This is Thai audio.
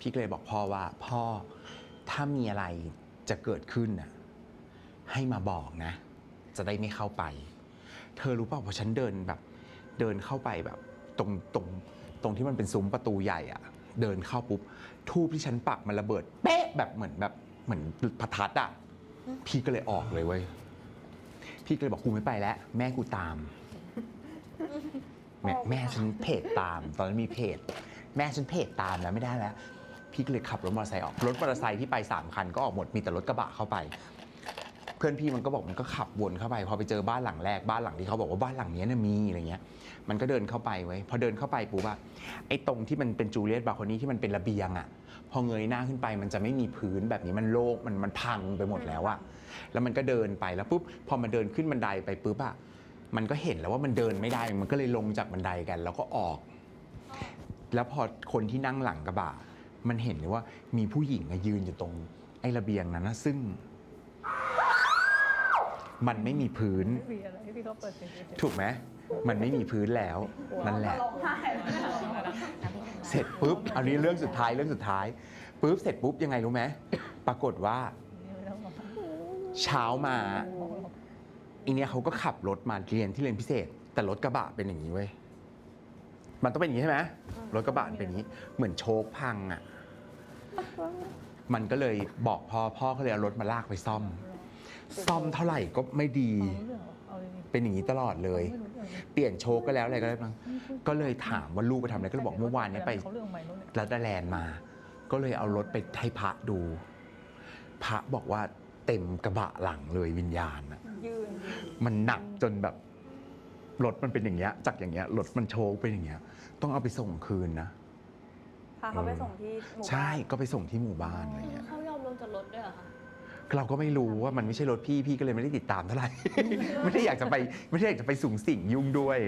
พี่ก็เลยบอกพ่อว่า พ่อถ้ามีอะไรจะเกิดขึ้นน่ะให้มาบอกนะ จะได้ไม่เข้าไป เธอรู้เปล่าพอฉันเดินแบบ เดินเข้าไปแบบ ตรงตรงตรงที่มันเป็นซุ้มประตูใหญ่อะเดินเข้าปุ๊บทูบที่ฉันปักมันระเบิด เป๊ะแบบเหมือนแบบเหมือนประทัดอะพี่ก็เลยออกเลยเว้ยพี่ก็เลยบอกกูไม่ไปแล้ว แม่กูตามแม่แม่ฉันเพจตาม ตอนนั้นมีเพจ แม่ฉันเพจตามแล้วไม่ได้แล้ว พี่ก็เลยขับรถมอเตอร์ไซค์ออก รถมอเตอร์ไซค์ที่ไปสามคันก็ออกหมด มีแต่รถกระบะเข้าไป เพื่อนพี่มันก็บอกมันก็ขับวนเข้าไป พอไปเจอบ้านหลังแรกบ้านหลังที่เขาบอกว่าบ้านหลังนี้นะมีอะไรเงี้ย มันก็เดินเข้าไปไว้ พอเดินเข้าไปปุ๊บอะไอ้ตรงที่มันเป็นจูเลียตบาร์คนนี้ที่มันเป็นระเบียงอะพอเงยหน้าขึ้นไปมันจะไม่มีพื้นแบบนี้มันโล่งมันมันพังไปหมดแล้วอะแล้วมันก็เดินไปแล้วปุ๊บพอมันเดินขึ้นบันไดไปปุ๊บอะมันก็เห็นแล้วว่ามันเดินไม่ได้ มันก็เลยลงจากบันไดกัน แล้วก็ออก แล้วพอคนที่นั่งหลังกระบะ มันเห็นเลยว่ามีผู้หญิงอะยืนอยู่ตรงไอ้ระเบียงนั้นนะซึ่ง มันไม่มีพื้น มีอะไรพี่เขาเปิดเพลงถูกไหมมันไม่มีพื้นแล้วนั่นแหละเสร็จปุ๊บอันนี้เรื่องสุดท้ายเรื่องสุดท้ายปุ๊บเสร็จปุ๊บยังไงรู้ไหมปรากฏว่าเช้ามาอีเนี่ยเขาก็ขับรถมาเรียนที่เรียนพิเศษ แต่รถกระบะเป็นอย่างนี้เว้ย มันต้องเป็นอย่างนี้ใช่ไหมรถกระบะเป็นอย่างนี้ เหมือนโชคพังอะ มันก็เลยบอกพ่อพ่อก็เลยเอารถมาลากไปซ่อม ซ่อมเท่าไหร่ก็ไม่ดี เป็นอย่างนี้ตลอดเลย เปลี่ยนโชคก็แล้วอะไรก็แล้ว ก็เลยถามว่าลูกไปทำอะไรก็เลยบอกเมื่อวานเนี้ไปเขาเรื่องใหม่นู้นเนี่ยรัตแลนด์มา ก็เลยเอารถไปให้พระดู พระบอกว่าเต็มกระบะหลังเลยวิญญาณอะยืนมันหนักจนแบบ รถมันเป็นอย่างเงี้ยจากอย่างเงี้ยรถมันโชกเป็นอย่างเงี้ยต้องเอาไปส่งคืนนะ พาเขาไปส่งที่หมู่บ้านใช่ก็ไปส่งที่หมู่บ้านอะไรเงี้ยเขายอมลงจากรถด้วยเหรอคะ เราก็ไม่รู้ว่ามันไม่ใช่รถพี่พี่ก็เลยไม่ได้ติดตามเท่าไหร่ ไม่ได้อยากจะไปไม่ได้อยากจะไปสูงสิ่งยุ่งด้วย